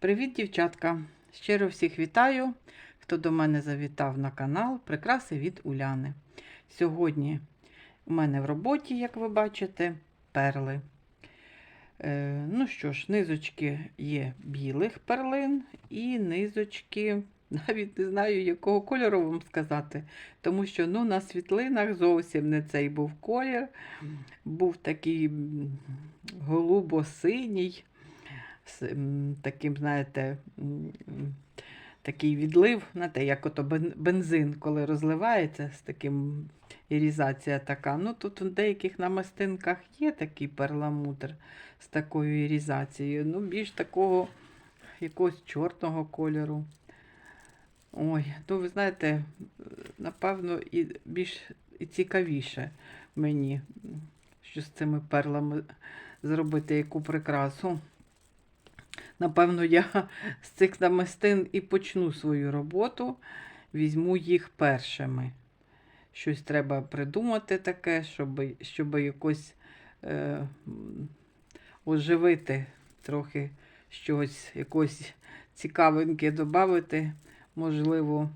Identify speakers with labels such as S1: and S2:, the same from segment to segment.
S1: Привіт, дівчатка! Щиро всіх вітаю, хто до мене завітав на канал Прикраси від Уляни. Сьогодні у мене в роботі, як ви бачите, перли. Е, ну що ж, низочки є білих перлин і низочки, навіть не знаю, якого кольору вам сказати. Тому що ну, на світлинах зовсім не цей був колір. Був такий голубо-синій з таким, знаєте, такий відлив, знаєте, як ото бензин, коли розливається, з таким ірізація така. Ну, тут в деяких намистинках є такий перламутр з такою ірізацією. Ну, більш такого якогось чорного кольору. Ой, ну ви знаєте, напевно, і більш і цікавіше мені, що з цими перлами зробити яку прикрасу. Напевно, я з цих намистин і почну свою роботу, візьму їх першими. Щось треба придумати таке, щоб, щоб якось е, оживити трохи щось, якось цікавеньке додати, можливо,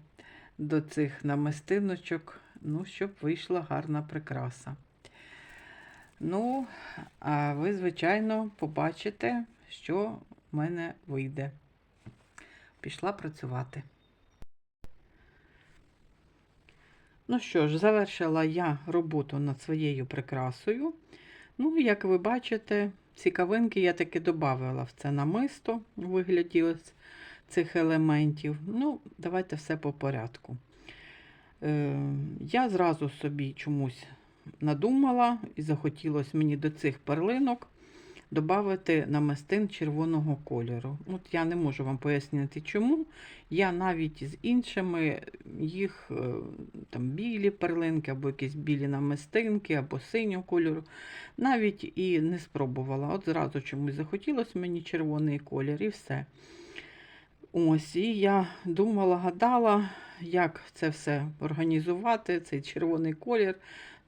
S1: до цих намистиночок, ну, щоб вийшла гарна прикраса. Ну, а ви, звичайно, побачите, що в мене вийде. Пішла працювати. Ну що ж, завершила я роботу над своєю прикрасою. Ну, як ви бачите, цікавинки я таки додавала в це намисто у вигляді ось цих елементів. Ну, давайте все по порядку. Е, я зразу собі чомусь надумала і захотілося мені до цих перлинок додати намистин червоного кольору. От я не можу вам пояснити, чому. Я навіть з іншими їх е, там білі перлинки, або якісь білі намистинки, або синього кольору, навіть і не спробувала. От зразу чомусь захотілося мені червоний колір і все. Ось, і я думала, гадала, як це все організувати, цей червоний колір.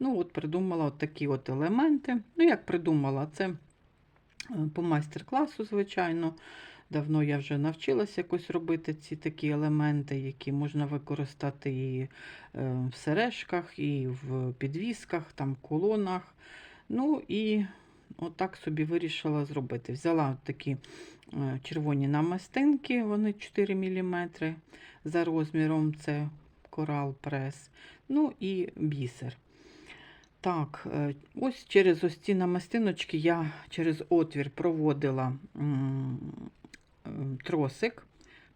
S1: Ну, от придумала от такі от елементи. Ну, як придумала, це по майстер-класу, звичайно. Давно я вже навчилася якось робити ці такі елементи, які можна використати і е, в сережках, і в підвісках, там, колонах. Ну і отак собі вирішила зробити. Взяла такі е, червоні намистинки, вони 4 мм за розміром, це корал прес. Ну і бісер. Так, е, ось через ось ці намистиночки я через отвір проводила е, тросик,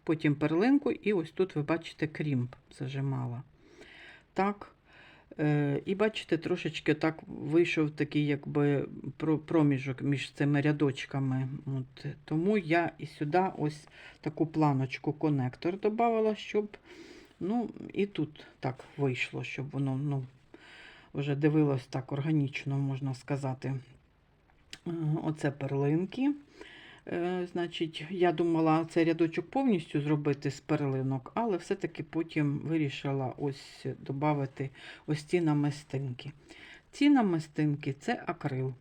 S1: потім перлинку, і ось тут ви бачите крімп зажимала. Так, е, і бачите, трошечки так вийшов такий якби проміжок між цими рядочками. От, тому я і сюди ось таку планочку конектор додавала, щоб ну, і тут так вийшло, щоб воно ну, вже дивилось так органічно, можна сказати. Е, Оце перлинки. Е, Значить, я думала цей рядочок повністю зробити з перлинок, але все-таки потім вирішила ось додати ось ці намистинки. Ці намистинки це акрил.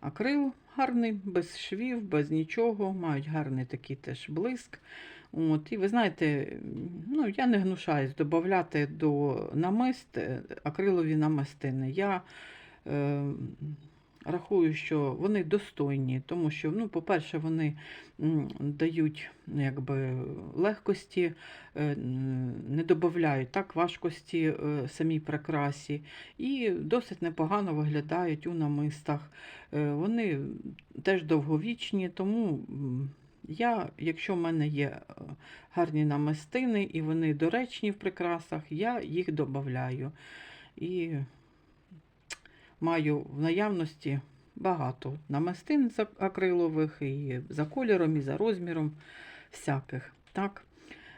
S1: Акрил гарний, без швів, без нічого, мають гарний такий теж блиск. От, і ви знаєте, ну, я не гнушаюсь додати до намист е, акрилові намистини. Я е, рахую, що вони достойні, тому що, ну, по-перше, вони дають якби, легкості, е, не додають так, важкості е, самій прикрасі, і досить непогано виглядають у намистах. Е, Вони теж довговічні, тому я, якщо в мене є е, гарні намистини і вони доречні в прикрасах, я їх додаю. І маю в наявності багато намистин акрилових, і за кольором, і за розміром всяких. Так.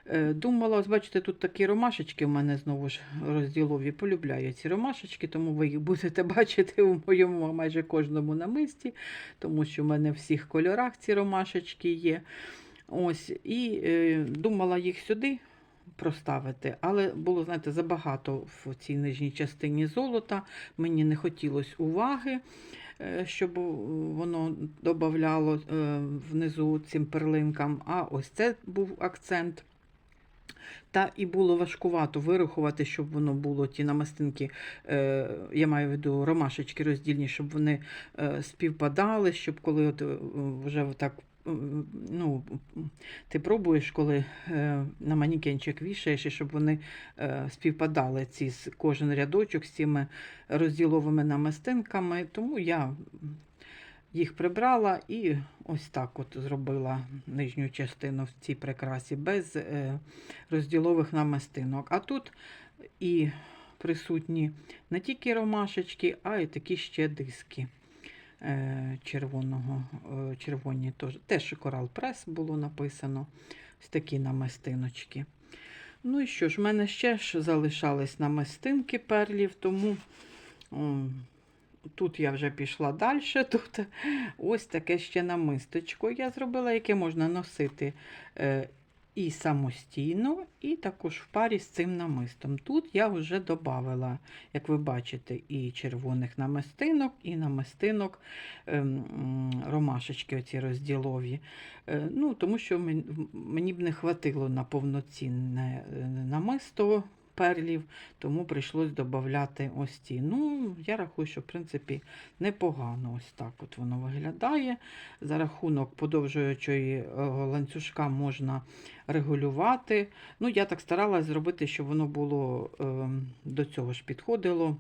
S1: Е, Думала, ось бачите, тут такі ромашечки в мене знову ж розділові. Полюбляю ці ромашечки, тому ви їх будете бачити у моєму майже кожному намисті, тому що в мене в всіх кольорах ці ромашечки є. Ось, І е, думала їх сюди проставити. Але було, знаєте, забагато в цій нижній частині золота. Мені не хотілося уваги, е, щоб воно додавало е, внизу цим перлинкам. А ось це був акцент. Та і було важкувато вирахувати, щоб воно було ті намистинки, е, я маю в виду ромашечки роздільні, щоб вони е, співпадали, щоб коли от, е, вже так. е, Ну, ти пробуєш, коли е, на манікенчик вішаєш, і щоб вони е, співпадали ці кожен рядочок з цими розділовими намистинками. Тому я їх прибрала і ось так от зробила нижню частину в цій прикрасі без е, розділових намистинок. А тут і присутні не тільки ромашечки, а й такі ще диски е, червоного, е, червоні теж. Корал прес було написано. Ось такі намистиночки. Ну і що ж, в мене ще ж залишались намистинки перлів, тому тут я вже пішла далі. Тут ось таке ще намисточко я зробила, яке можна носити е, і самостійно, і також в парі з цим намистом. Тут я вже додала, як ви бачите, і червоних намистинок, і намистинок ем, ромашечки оці розділові. Е, Ну, тому що мені б не хватило на повноцінне е, намисто перлів, тому прийшлось додати ось ці. Ну, я рахую, що в принципі непогано ось так от воно виглядає. За рахунок подовжуючого ланцюжка можна регулювати. Ну, я так старалась зробити, щоб воно було е, до цього ж підходило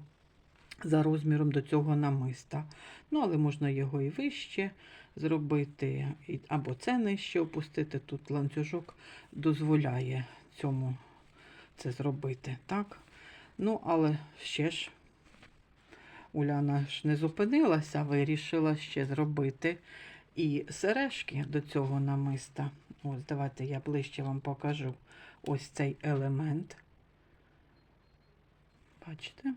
S1: за розміром до цього намиста. Ну, але можна його і вище зробити, або це нижче опустити. Тут ланцюжок дозволяє цьому це зробити. Так? Ну, але ще ж Уляна ж не зупинилася, вирішила ще зробити і сережки до цього намиста. Ось, давайте я ближче вам покажу ось цей елемент. Бачите?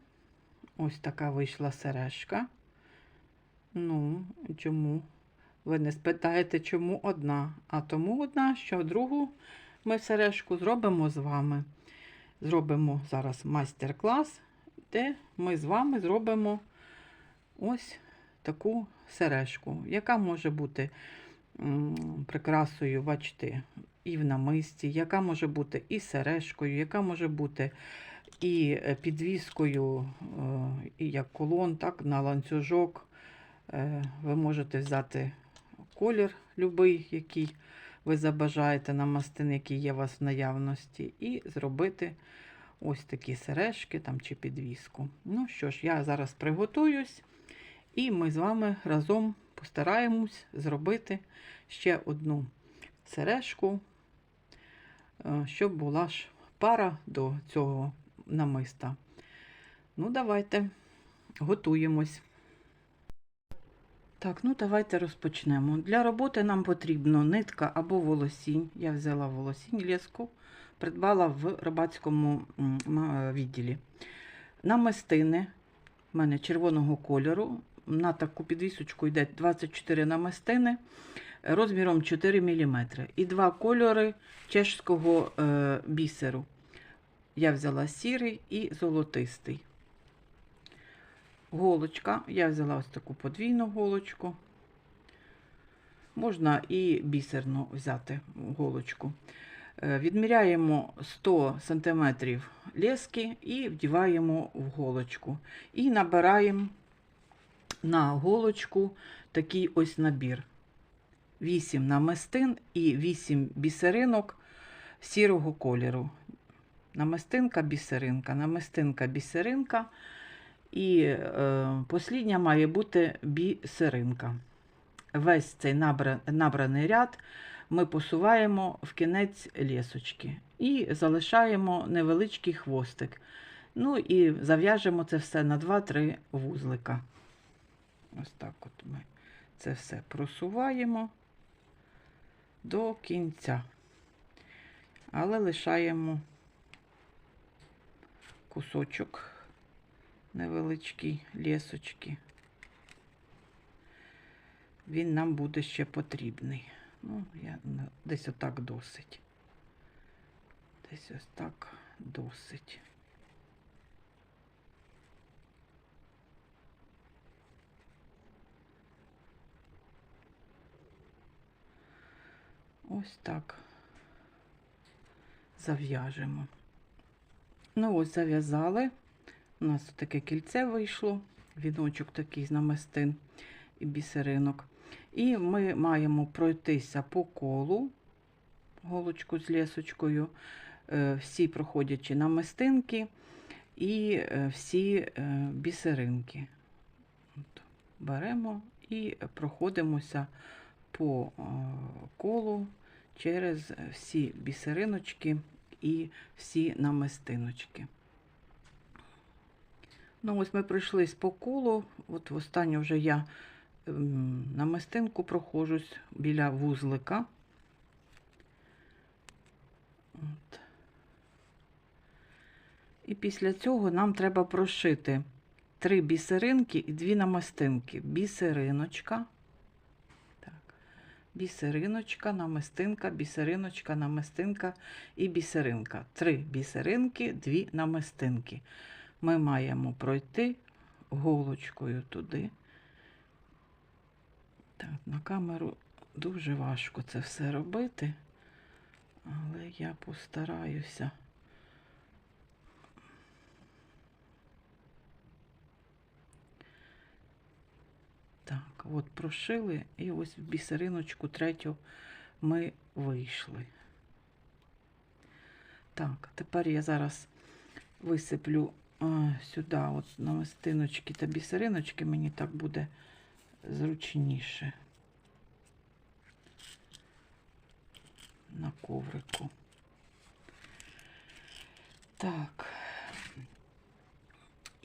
S1: Ось така вийшла сережка. Ну, чому? Ви не спитаєте, чому одна? А тому одна, що другу ми сережку зробимо з вами. Зробимо зараз майстер-клас, де ми з вами зробимо ось таку сережку, яка може бути прикрасою, бачите, і в намисті, яка може бути і сережкою, яка може бути і е, підвіскою, е, і як колон, так, на ланцюжок. Е, Ви можете взяти колір любий, який ви забажаєте на мастин, який є у вас в наявності, і зробити ось такі сережки там, чи підвіску. Ну що ж, я зараз приготуюсь, і ми з вами разом постараємось зробити ще одну сережку, е, щоб була ж пара до цього намиста. Ну, давайте готуємось. Так, ну давайте розпочнемо. Для роботи нам потрібно нитка або волосінь. Я взяла волосінь ліску, придбала в рибацькому відділі. Намистини в мене червоного кольору. На таку підвісочку йде 24 намистини розміром 4 мм. І два кольори чешського е, бісеру. Я взяла сірий і золотистий. Голочка. Я взяла ось таку подвійну голочку. Можна і бісерну взяти голочку. Е, Відміряємо 100 см лески і вдіваємо в голочку. І набираємо на голочку такий ось набір. 8 намистин і 8 бісеринок сірого кольору. Намистинка, бісеринка, намистинка, бісеринка. І е, послідня має бути бісеринка. Весь цей набра, набраний ряд ми посуваємо в кінець лісочки і залишаємо невеличкий хвостик. Ну і зав'яжемо це все на 2-3 вузлика. Ось так от ми це все просуваємо до кінця. Але лишаємо кусочок невеличкий лісочки. Він нам буде ще потрібний. Ну, я десь отак досить. Десь ось так досить. Ось так зав'яжемо. Ну ось зав'язали. У нас таке кільце вийшло, віночок такий з намистин і бісеринок. І ми маємо пройтися по колу, голочку з лісочкою, е, всі проходячи намистинки і е, всі е, бісеринки. От, беремо і проходимося по колу через всі бісериночки і всі намистиночки. Ну, ось ми пройшлись по колу. От востаннє вже я ем, намистинку проходжусь біля вузлика. От. І після цього нам треба прошити три бісеринки і дві намистинки. Бісериночка. Так. Бісериночка, намистинка, бісериночка, намистинка і бісеринка. Три бісеринки, дві намистинки. Ми маємо пройти голочкою туди. Так, на камеру дуже важко це все робити, але я постараюся. Так, от прошили, і ось в бісериночку третю ми вийшли. Так, тепер я зараз висиплю сюди, от намистиночки та бісериночки, мені так буде зручніше на коврику. Так.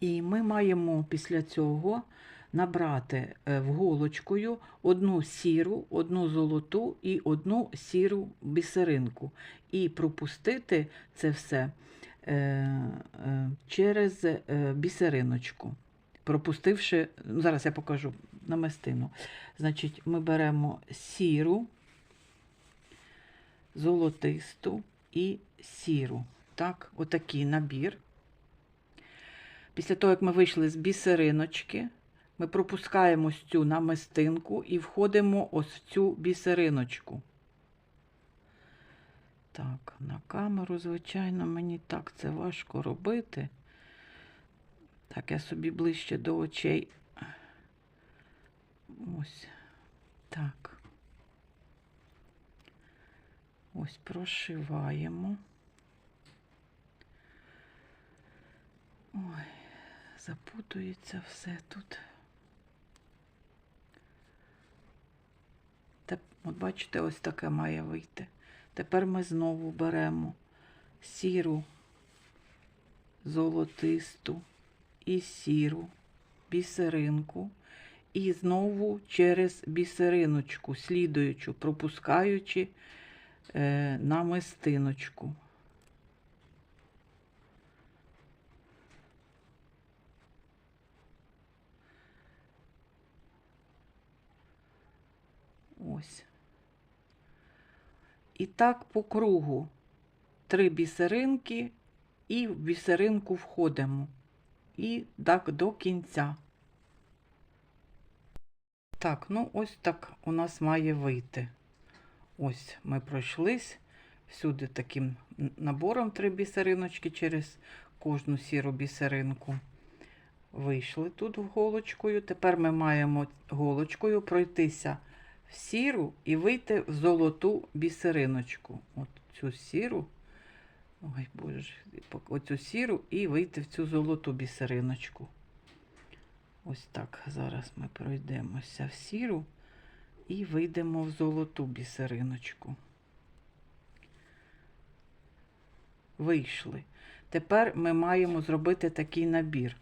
S1: І ми маємо після цього набрати е, в голочкою одну сіру, одну золоту і одну сіру бісеринку. І пропустити це все через е, бісериночку. Пропустивши, ну, зараз я покажу намистину. Значить, ми беремо сіру, золотисту і сіру. Так, отакий набір. Після того, як ми вийшли з бісериночки, ми пропускаємо цю намистинку і входимо ось в цю бісериночку. Так, на камеру, звичайно, мені так це важко робити. Так, я собі ближче до очей. Ось так. Ось прошиваємо. Ой, запутується все тут. Теп- От бачите, ось таке має вийти. Тепер ми знову беремо сіру, золотисту і сіру бісеринку. І знову через бісериночку, слідуючу, пропускаючи е, намистиночку. Ось. І так по кругу. Три бісеринки і в бісеринку входимо. І так до кінця. Так, ну ось так у нас має вийти. Ось ми пройшлись всюди таким набором три бісериночки через кожну сіру бісеринку. Вийшли тут в голочкою. Тепер ми маємо голочкою пройтися сіру і вийти в золоту бісериночку. От цю сіру. Ой, боже, оцю сіру і вийти в цю золоту бісериночку. Ось так. Зараз ми пройдемося в сіру і вийдемо в золоту бісериночку. Вийшли. Тепер ми маємо зробити такий набір: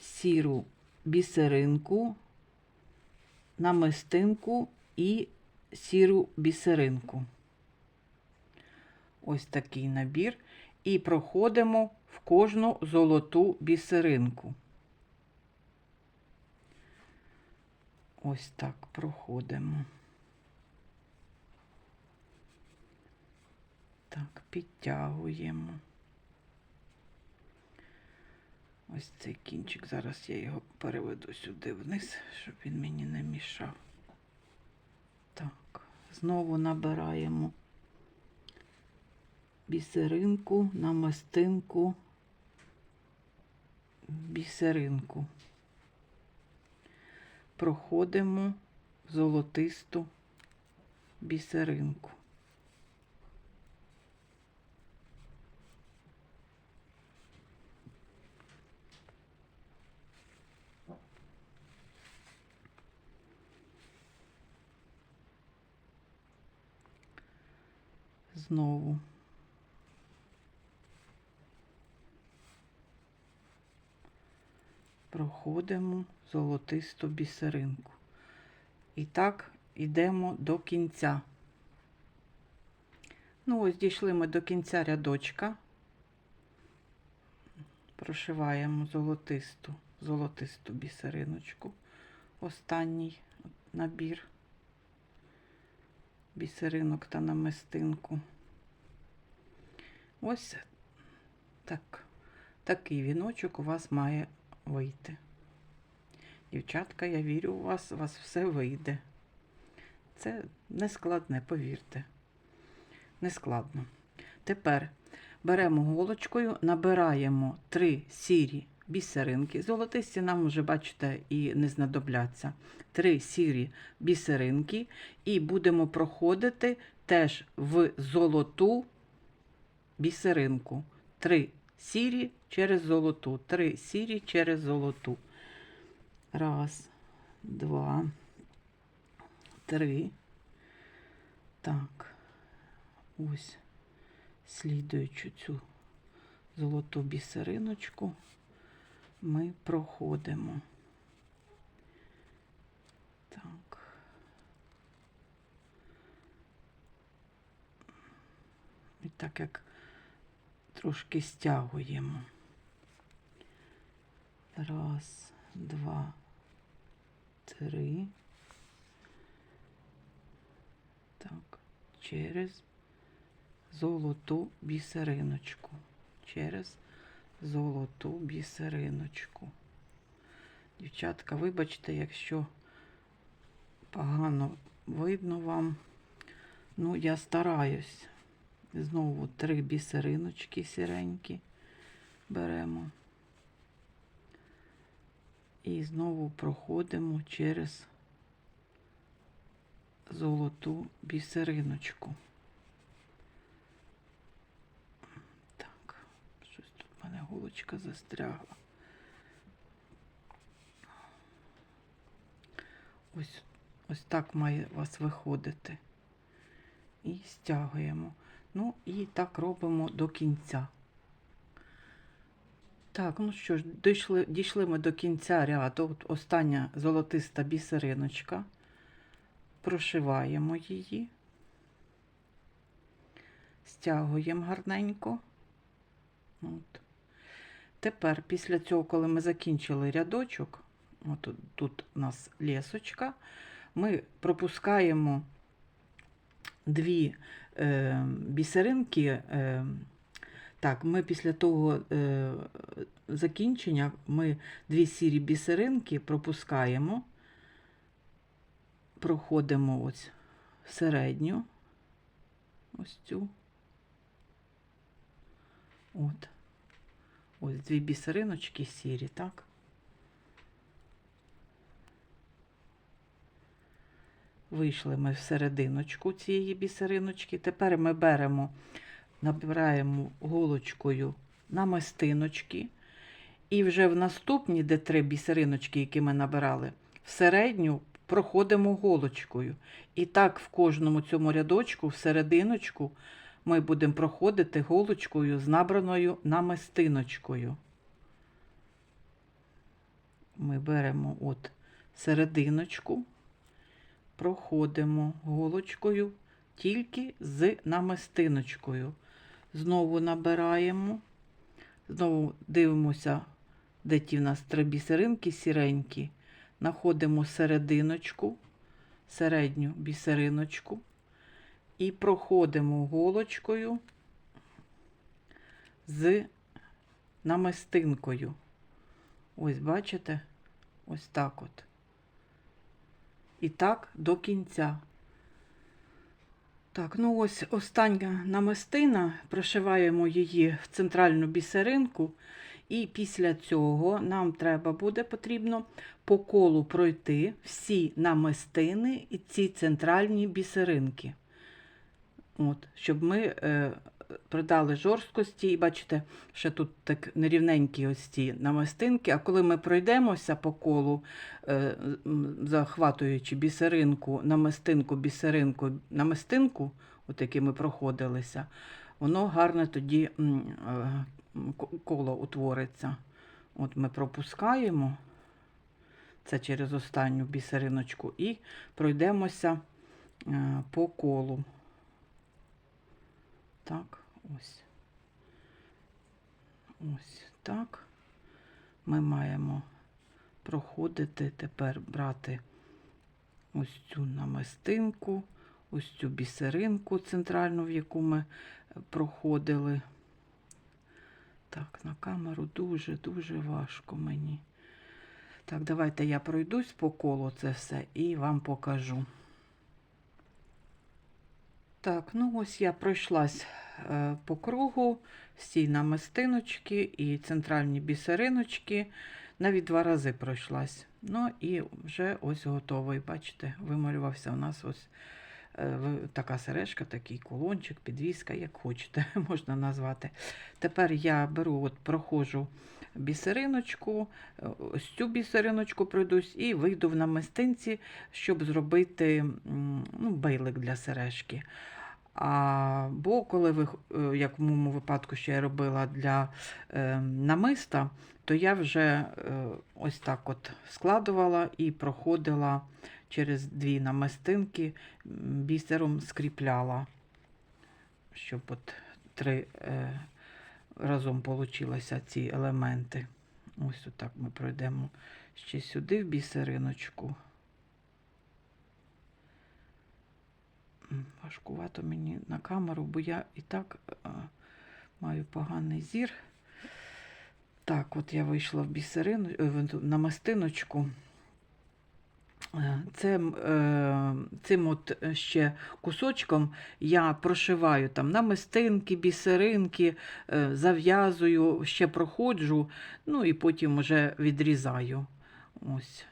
S1: сіру бісеринку, намистинку і сіру бісеринку. Ось такий набір. І проходимо в кожну золоту бісеринку. Ось так проходимо. Так, підтягуємо. Ось цей кінчик. Зараз я його переведу сюди вниз, щоб він мені не мішав. Так, знову набираємо бісеринку, намистинку, бісеринку. Проходимо золотисту бісеринку. Знову. Проходимо золотисту бісеринку. І так йдемо до кінця. Ну, ось дійшли ми до кінця рядочка. Прошиваємо золотисту, золотисту бісериночку. Останній набір бісеринок та намистинку. Ось так. Такий віночок у вас має вийти. Дівчатка, я вірю у вас, у вас все вийде. Це не складне, повірте. Не складно. Тепер беремо голочкою, набираємо три сірі бісеринки. Золотисті нам вже, бачите, і не знадобляться. Три сірі бісеринки, і будемо проходити теж в золоту бісеринку. Три сірі через золоту. Три сірі через золоту. Раз, два, три. Так. Ось слідуючу цю золоту бісериночку ми проходимо. Так. І так як трошки стягуємо. Раз, два, три. Так, через золоту бісериночку. Через золоту бісериночку. Дівчатка, вибачте, якщо погано видно вам. Ну, я стараюсь. Знову три бісериночки сіренькі беремо. І знову проходимо через золоту бісериночку. Так, щось тут в мене голочка застрягла. Ось, ось так має у вас виходити. І стягуємо. Ну і так робимо до кінця. Так, ну що ж, дійшли, дійшли ми до кінця ряду. От остання золотиста бісериночка. Прошиваємо її, стягуємо гарненько. От. Тепер, після цього, коли ми закінчили рядочок, от тут у нас лісочка, ми пропускаємо дві е, бісеринки. Е, так, ми після того е, закінчення ми дві сірі бісеринки пропускаємо, проходимо ось середню, ось цю. От. Ось дві бісериночки сірі, так? Вийшли ми в серединочку цієї бісериночки. Тепер ми беремо, набираємо голочкою намистиночки. І вже в наступні, де три бісериночки, які ми набирали, в проходимо голочкою. І так в кожному цьому рядочку, в серединочку, ми будемо проходити голочкою з набраною намистиночкою. Ми беремо от серединочку, проходимо голочкою тільки з намистиночкою. Знову набираємо, знову дивимося, де ті в нас три бісеринки сіренькі. Находимо серединочку, середню бісериночку і проходимо голочкою з намистинкою. Ось, бачите? Ось так от. І так до кінця. Так, ну ось остання намистина. Прошиваємо її в центральну бісеринку. І після цього нам треба буде потрібно по колу пройти всі намистини і ці центральні бісеринки. От, щоб ми е, придали жорсткості. І бачите, ще тут так нерівненькі ось ці намистинки. А коли ми пройдемося по колу, е, захватуючи бісеринку, намистинку, бісеринку, намистинку, от які ми проходилися, воно гарне тоді е, коло утвориться. От ми пропускаємо це через останню бісериночку і пройдемося е, по колу. Так, ось. Ось так. Ми маємо проходити тепер брати ось цю намистинку, ось цю бісеринку центральну, в яку ми е, проходили. Так, на камеру дуже-дуже важко мені. Так, давайте я пройдусь по колу це все і вам покажу. Так, ну ось я пройшлась е, по кругу, всі намистиночки і центральні бісериночки. Навіть два рази пройшлась. Ну і вже ось готовий. Бачите, вималювався у нас ось е, така сережка, такий кулончик, підвіска, як хочете, можна назвати. Тепер я беру, от проходжу бісериночку, е, ось цю бісериночку пройдусь і вийду в намистинці, щоб зробити ну, бейлик для сережки. Бо коли ви, е, як в моєму випадку, ще я робила для е, намиста, то я вже е, ось так от складувала і проходила через дві намистинки, бісером скріпляла, щоб от три е, разом получилися ці елементи. Ось отак ми пройдемо ще сюди в бісериночку. Важкувато мені на камеру, бо я і так е, маю поганий зір. Так, от я вийшла в бісерину, е, в Е, Це, е, цим от е, ще кусочком я прошиваю там намистинки, бісеринки, зав'язую, ще проходжу, ну і потім вже відрізаю. Ось.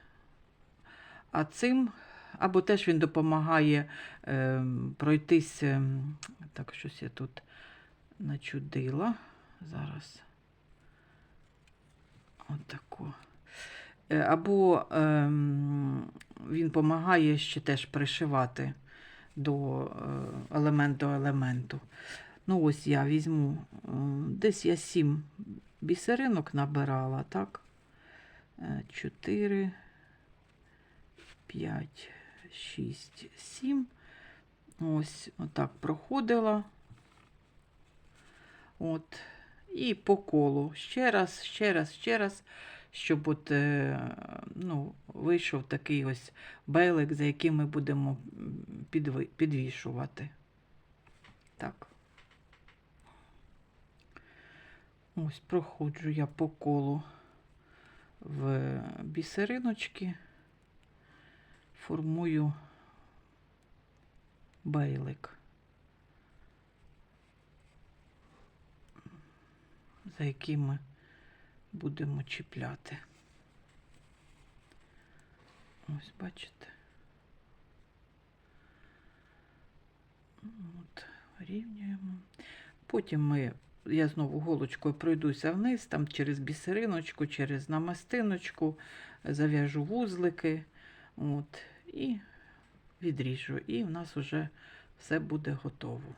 S1: А цим, або теж він допомагає е, пройтись, так щось я тут начудила. Зараз. Отако. Е, Або ем, він допомагає ще теж пришивати до е, елемент до елементу. Ну, ось я візьму, е, десь я сім бісеринок набирала, так? Е, Чотири, п'ять, шість, сім. Ось отак проходила. От. І по колу. Ще раз, ще раз, ще раз, щоб от, е, ну, вийшов такий ось бейлик, за яким ми будемо підвішувати. Так. Ось проходжу я по колу в бісериночки, формую бейлик. за які ми будемо чіпляти. Ось бачите. От, рівнюємо. Потім ми, я знову голочкою пройдуся вниз, там через бісериночку, через намастиночку, зав'яжу вузлики. От, і відріжу. І в нас вже все буде готово.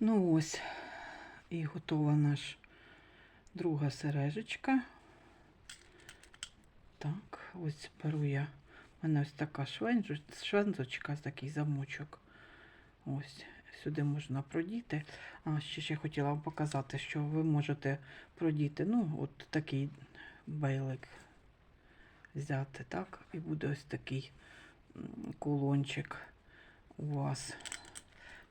S1: Ну ось і готова наша друга сережечка. Так, ось беру я. У мене ось така швензочка, такий замочок. Ось, сюди можна продіти. А ще ще хотіла вам показати, що ви можете продіти, ну, от такий бейлик взяти, так? І буде ось такий кулончик у вас.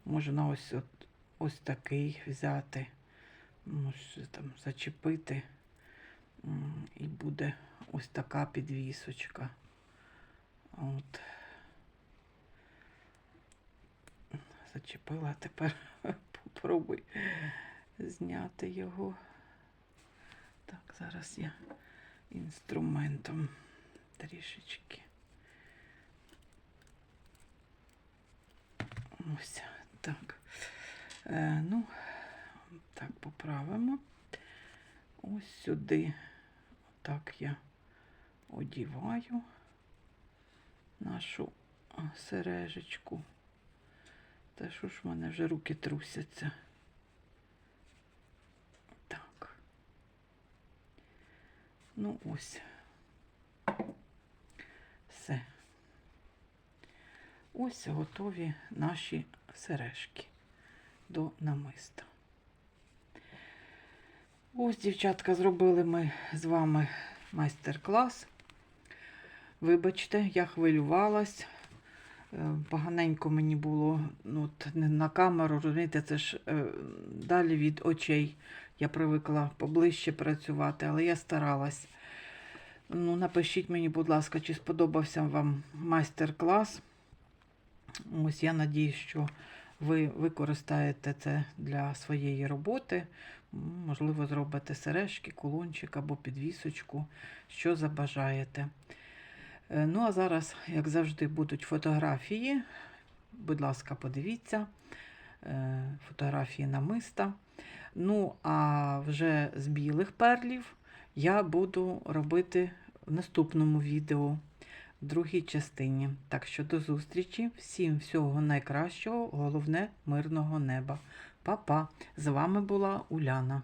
S1: Можна ось от ось такий взяти. Що там зачепити. І буде ось така підвісочка. От. Зачепила тепер. Попробуй зняти його. Так, зараз я інструментом трішечки. Ось так. Е, ну, так, поправимо. Ось сюди. Так я одіваю нашу сережечку. Та що ж в мене вже руки трусяться. Так. Ну ось. Все. Ось готові наші сережки до намиста. Ось, дівчатка, зробили ми з вами майстер-клас. Вибачте, я хвилювалась. Е, Поганенько мені було ну, от, на камеру, розумієте, це ж е, далі від очей. Я привикла поближче працювати, але я старалась. Ну, напишіть мені, будь ласка, чи сподобався вам майстер-клас. Ось я надію, що ви використаєте це для своєї роботи. Можливо, зробите сережки, кулончик або підвісочку, що забажаєте. Е, Ну, а зараз, як завжди, будуть фотографії. Будь ласка, подивіться. Е, Фотографії намиста. Ну, а вже з білих перлів я буду робити в наступному відео, другій частині. Так що до зустрічі. Всім всього найкращого, головне мирного неба. Па-па! З вами була Уляна.